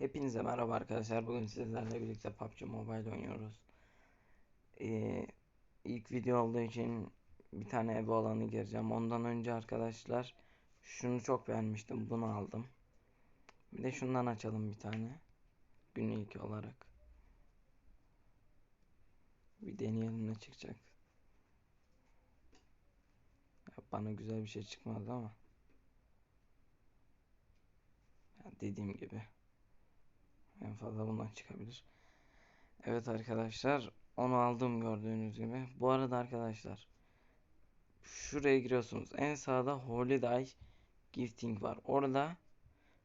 Hepinize merhaba arkadaşlar. Bugün sizlerle birlikte PUBG Mobile oynuyoruz. Ee, ilk video olduğu için bir tane ev alanı gireceğim. Ondan önce arkadaşlar şunu çok beğenmiştim. Bunu aldım. Bir de şundan açalım bir tane. Günlük olarak. Bir deneyelim ne çıkacak. Ya Bana güzel bir şey çıkmadı ama. Ya dediğim gibi. En fazla bundan çıkabilir. Evet arkadaşlar onu aldım gördüğünüz gibi. Bu arada arkadaşlar şuraya giriyorsunuz. En sağda Holiday Gifting var. Orada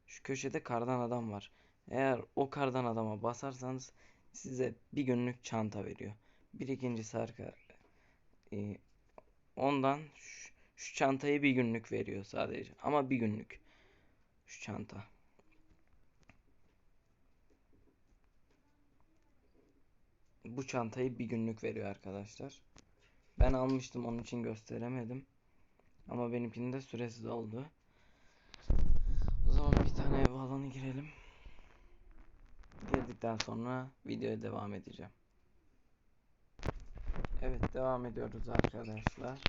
şu köşede kardan adam var. Eğer o kardan adama basarsanız size bir günlük çanta veriyor. Bir ikincisi arka e, ondan şu, şu çantayı bir günlük veriyor sadece. Ama bir günlük şu çanta. Bu çantayı bir günlük veriyor arkadaşlar. Ben almıştım onun için gösteremedim. Ama benimkinin de süresiz oldu. O zaman bir tane ev alanı girelim. Girdikten sonra videoya devam edeceğim. Evet devam ediyoruz arkadaşlar.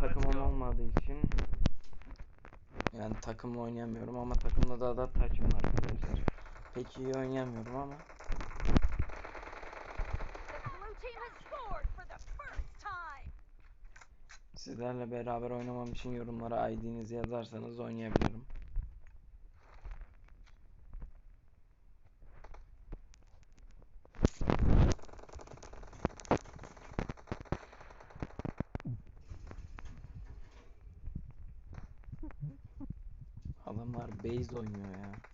Takımım olmadığı için yani takımla oynayamıyorum ama takımda da da taçım var arkadaşlar. Pek iyi oynayamıyorum ama sizlerle beraber oynamam için yorumlara ID'nizi yazarsanız oynayabilirim. Adamlar base oynuyor ya.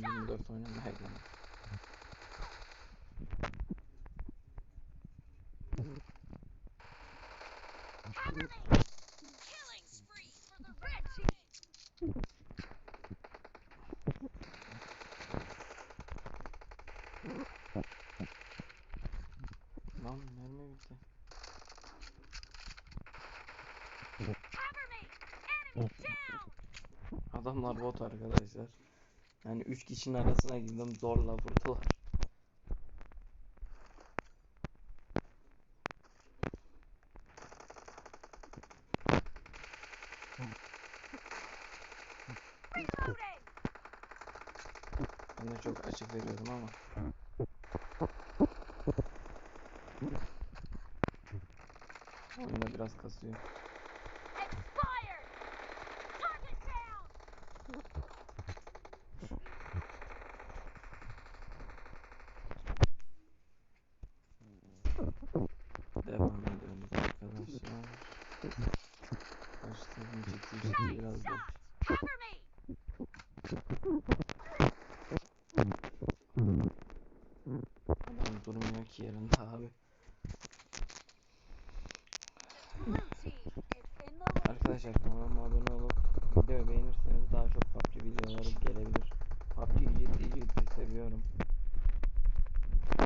24 oyunun da hacklandı. Lan mermi bitti. Adamlar bot arkadaşlar. Yani 3 kişinin arasına girdim zorla vurdular. Ben de çok açık veriyordum ama. Oyunda biraz kasıyor. Expired. Target down. Devam ediyoruz arkadaşlar. Başladım ciddi ciddi biraz da. Cover me. Adam durmuyor ki yerinde abi. Arkadaşlar kanalıma abone olup videoyu beğenirseniz daha çok PUBG videoları gelebilir. PUBG'yi ciddi ciddi seviyorum.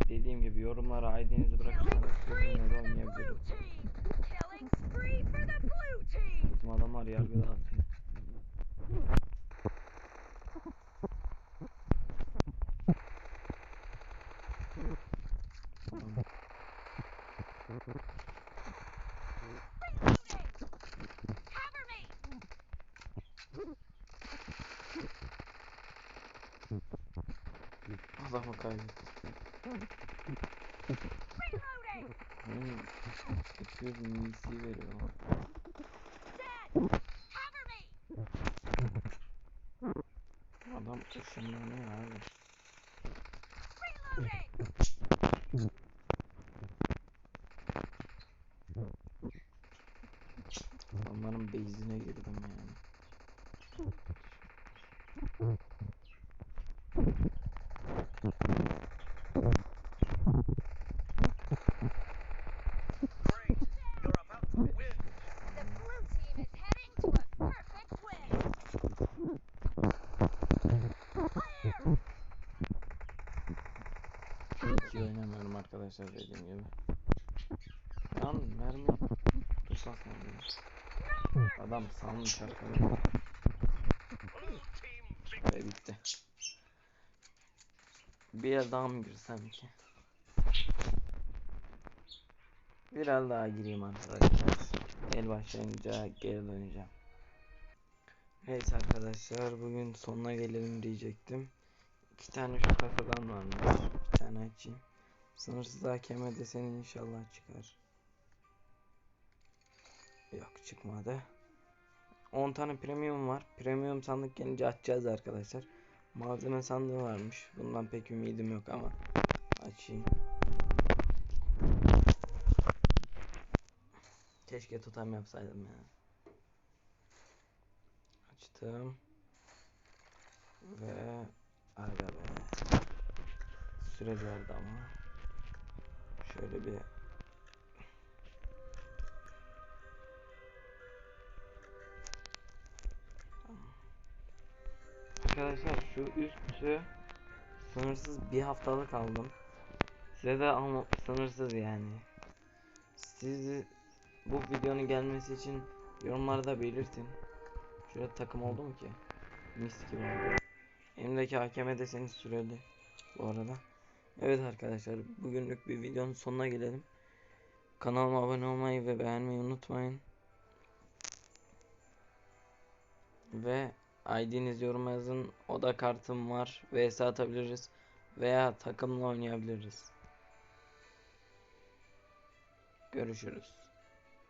Dediğim gibi yorumlara ID'nizi bırakırsanız sizinle de As armas caem. Hum, Mano, eu preciso de mim, se velho. Não dá pra chamar nem nada. Hiç oynamıyorum arkadaşlar dediğim gibi. Lan mermi tutsak mı? Adam salmış arkadaşlar. Ve bitti. Bir yer daha mı girsem ki? Biraz daha gireyim arkadaşlar. El başlayınca geri döneceğim. Neyse arkadaşlar bugün sonuna gelelim diyecektim. İki tane şu kafadan varmış. Bir tane açayım. Sınırsız hakeme deseni inşallah çıkar. Yok çıkmadı. 10 tane premium var. Premium sandık gelince açacağız arkadaşlar. Malzeme sandığı varmış. Bundan pek ümidim yok ama açayım. Keşke tutam yapsaydım ya. Açtım. Ve aga be. Süreci vardı ama. Şöyle bir Arkadaşlar şu üstü sınırsız bir haftalık aldım. Size de ama sınırsız yani. Sizi bu videonun gelmesi için yorumlarda belirtin. Şurada takım oldu mu ki? Mis gibi oldu. Elimdeki hakeme deseni süreli bu arada. Evet arkadaşlar bugünlük bir videonun sonuna gelelim. Kanalıma abone olmayı ve beğenmeyi unutmayın. Ve ID'niz yoruma yazın. Oda kartım var. VS atabiliriz. Veya takımla oynayabiliriz. Görüşürüz.